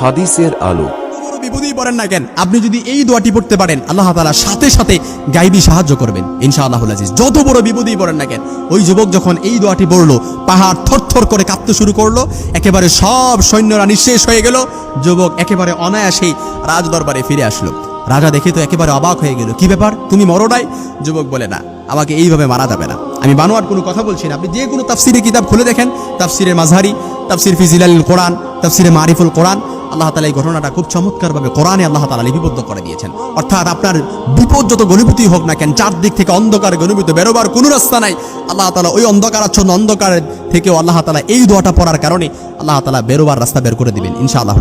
হাদিসের আলো। বিপদেই পড়েন না কেন, আপনি যদি এই দোয়াটি পড়তে পারেন, আল্লাহ তাআলা সাথে সাথে গাইবি সাহায্য করবেন ইনশা ইনশাআল্লাহ আজিজ। যত বড় বিপদেই পড়েন না কেন, ওই যুবক যখন এই দোয়াটি পড়ল, পাহাড় থরথর করে কাঁপতে শুরু করল, একেবারে সব সৈন্যরা নিঃশেষ হয়ে গেল, যুবক একেবারে অনায়াসেই রাজদরবারে ফিরে আসলো। রাজা দেখে তো একেবারে অবাক হয়ে গেল, কি ব্যাপার? তুমি মরো নাই? যুবক বলে, না। আমাকে এইভাবে মারা যাবে না। আমি বানোয়ার কোনো কথা বলছি না। আপনি যে কোনো তাফসিরে কিতাব খুলে দেখেন, তাফসিরে মাঝহারি, তাফসির ফিজিলাল কোরআন, তাফসিরে মারিফুল কোরআন, আল্লাহ তালা এই ঘটনাটা খুব চমৎকারভাবে কোরআনে আল্লাহ তালা লিপিবদ্ধ করে দিয়েছেন। অর্থাৎ আপনার বিপদ যত গণিভূতি হোক না কেন, চারদিক থেকে অন্ধকার গণিভূত বেরোবার কোনো রাস্তা নাই। আল্লাহ তালা ওই অন্ধকারাচ্ছন্ন অন্ধকারের থেকেও আল্লাহ তালা এই দোয়াটা পড়ার কারণে আল্লাহ তালা বেরোবার রাস্তা বের করে দিবেন ইনশা আল্লাহ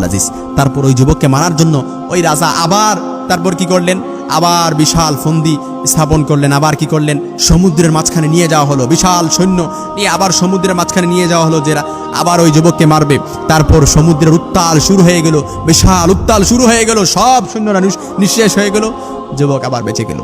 তারপর ওই যুবককে মারার জন্য ওই রাজা আবার তারপর কি করলেন? আবার বিশাল ফন্দি স্থাপন করলেন, আবার কি করলেন? সমুদ্রের মাঝখানে নিয়ে যাওয়া হলো, বিশাল সৈন্য নিয়ে আবার সমুদ্রের মাঝখানে নিয়ে যাওয়া হলো যেরা আবার ওই যুবককে মারবে। তারপর সমুদ্রের উত্তাল শুরু হয়ে গেল, বিশাল উত্তাল শুরু হয়ে গেল, সব সৈন্যরা নিঃশেষ হয়ে গেল। যুবক আবার বেঁচে গেল,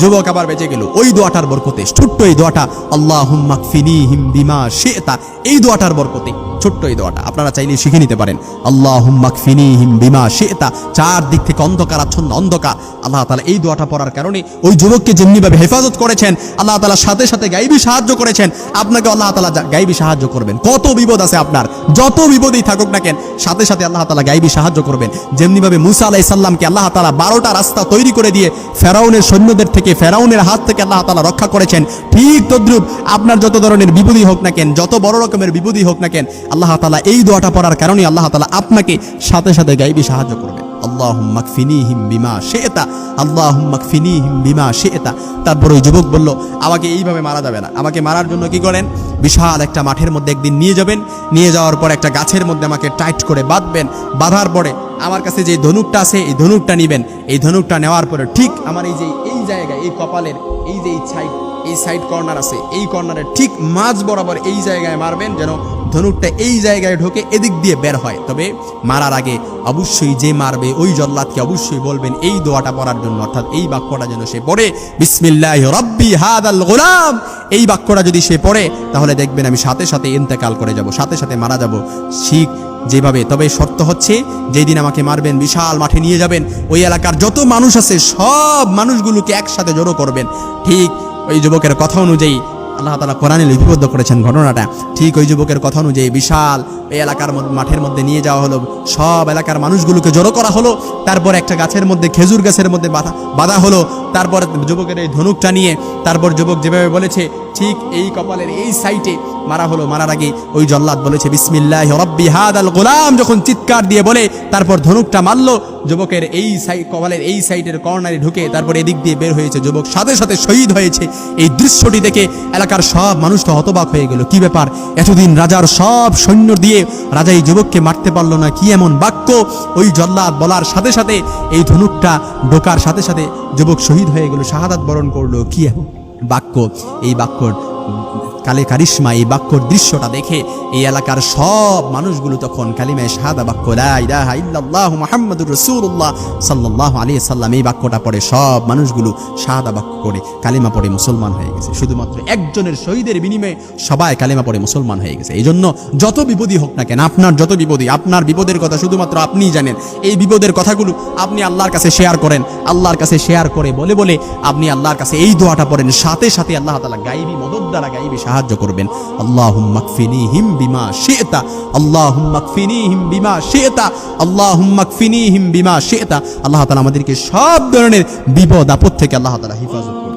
যুবক আবার বেঁচে গেল। ওই দোয়াটার বরকতে, ছোট্ট এই দোয়াটা আল্লাহ হুম্মাকফিনি হিম বিমা শেতা, এই দোয়াটার বরকতে। ছোট্ট এই দোয়াটা। আপনারা চাইলে শিখে নিতে পারেন। আল্লাহ হুম্মাকফিনি হিম বিমা শেতা। চার দিক থেকে অন্ধকার, আচ্ছন্ন অন্ধকার। আল্লাহ তালা এই দোয়াটা পড়ার কারণে ওই যুবককে যেমনিভাবে হেফাজত করেছেন, আল্লাহ তালা সাথে সাথে গাইবি সাহায্য করেছেন। আপনাকে আল্লাহ তালা গাইবি সাহায্য করবেন। কত বিপদ আছে আপনার? যত বিপদেই থাকুক না কেন, সাথে সাথে আল্লাহ তালা গাইবি সাহায্য করবেন। যেমনিভাবে মুসা আলাহ সাল্লামকে আল্লাহ তালা বারোটা রাস্তা তৈরি করে দিয়ে ফেরাউনের সৈন্যদের থেকে ফেরাউনের হাত থেকে আল্লাহ তালা রক্ষা করেছেন। ঠিক তদ্রুপ আপনার যত ধরনের বিপদই হোক না কেন, যত বড় রকমের বিপদই হোক না কেন আল্লাহ তালা এই দোয়াটা পড়ার কারণে আল্লাহ তালা আপনাকে সাথে সাথে গাইবি সাহায্য করবেন তারপর ওই যুবক বলল, আমাকে এইভাবে মারা যাবে না। আমাকে মারার জন্য কি করেন? বিশাল একটা মাঠের মধ্যে একদিন নিয়ে যাবেন। নিয়ে যাওয়ার পর একটা গাছের মধ্যে আমাকে টাইট করে বাঁধবেন। বাঁধার পরে আমার কাছে যে ধনুকটা আছে, এই ধনুকটা নিবেন। এই ধনুকটা নেওয়ার পরে ঠিক আমার এই যে, এই জায়গায়, এই কপালের, এই যে এই সাইড এই সাইড কর্নার আছে, এই কর্নারের ঠিক মাঝ বরাবর এই জায়গায় মারবেন যেন ধনুকটা এই জায়গায় ঢোকে, এদিক দিয়ে বের হয়। তবে মারার আগে অবশ্যই যে মারবে, ওই জল্লাদকে অবশ্যই বলবেন, এই দোয়াটা পড়ার জন্য, অর্থাৎ এই বাক্যটা যেন সে পড়ে। বিসমিল্লাহ রব্বি হাদাল গোলাম। এই বাক্যটা যদি সে পড়ে, তাহলে দেখবেন আমি সাথে সাথে ইন্তেকাল করে যাব, সাথে সাথে মারা যাব। শিখ যেভাবে, তবে শর্ত হচ্ছে যেই দিন আমাকে মারবেন, বিশাল মাঠে নিয়ে যাবেন, ওই এলাকার যত মানুষ আছে, সব মানুষগুলোকে একসাথে জড়ো করবেন। ঠিক ওই যুবকের কথা অনুযায়ী আল্লাহ তালা কোরআনে লিপিবদ্ধ করেছেন ঘটনাটা। ঠিক ওই যুবকের কথা অনুযায়ী বিশাল এই এলাকার মাঠের মধ্যে নিয়ে যাওয়া হলো। সব এলাকার মানুষগুলোকে জড়ো করা হলো। তারপর একটা গাছের মধ্যে, খেজুর গাছের মধ্যে বাধা বাধা হলো। তারপর যুবকের এই ধনুকটা নিয়ে, তারপর যুবক যেভাবে বলেছে, ঠিক এই কপালের এই সাইটে মারা হলো, মারার আগে ওই জল্লাদ বলেছে, বিসমিল্লাহ রব্বি হাদ আল গোলাম যখন চিৎকার দিয়ে বলে, তারপর ধনুকটা মারলো, যুবকের এই সাইড কপালের এই সাইডের কর্নারে ঢুকে তারপর এদিক দিয়ে বের হয়েছে যুবক, সাথে সাথে শহীদ হয়েছে। এই দৃশ্যটি দেখে এলাকার সব মানুষটা হতবাক হয়ে গেল। কি ব্যাপার? এতদিন রাজার সব সৈন্য দিয়ে রাজা এই যুবককে মারতে পারল না, কি এমন বাক্য? ওই জল্লাদ বলার সাথে সাথে এই ধনুকটা ঢোকার সাথে সাথে যুবক শহীদ হয়ে গেল, শাহাদাত বরণ করল, কি এমন বাক্য? এই বাক্যর কালে কারিশ্মা এই বাক্যর দৃশ্যটা দেখে এই এলাকার সব মানুষগুলো তখন কালিমায় শাহাদা বাক্য মুহাম্মাদুর রাসূলুল্লাহ সাল্লাল্লাহু আলাইহি সাল্লাম এই বাক্যটা পড়ে, সব মানুষগুলো শাহাদা বাক্য করে কালিমা পড়ে মুসলমান হয়ে গেছে। শুধুমাত্র একজনের শহীদের বিনিময়ে সবাই কালিমা পড়ে মুসলমান হয়ে গেছে। এই জন্য যত বিপদই হোক না কেন, আপনার যত বিপদই, আপনার বিপদের কথা শুধুমাত্র আপনিই জানেন। এই বিপদের কথাগুলো আপনি আল্লাহর কাছে শেয়ার করেন, আল্লাহর কাছে শেয়ার করে বলে বলে আপনি আল্লাহর কাছে এই দোয়াটা পড়েন। সাথে সাথে আল্লাহ তাআলা গাইবি মদত দ্বারা গাইবি সাহায্য করবেন। আল্লাহুম্মা কফিনিহিম বিমা শি'তা। আল্লাহুম্মা কফিনিহিম বিমা শি'তা। আল্লাহুম্মা কফিনিহিম বিমা আল্লাহ তালা আমাদেরকে সব ধরনের বিপদ, আপদ থেকে আল্লাহ তালা হেফাজত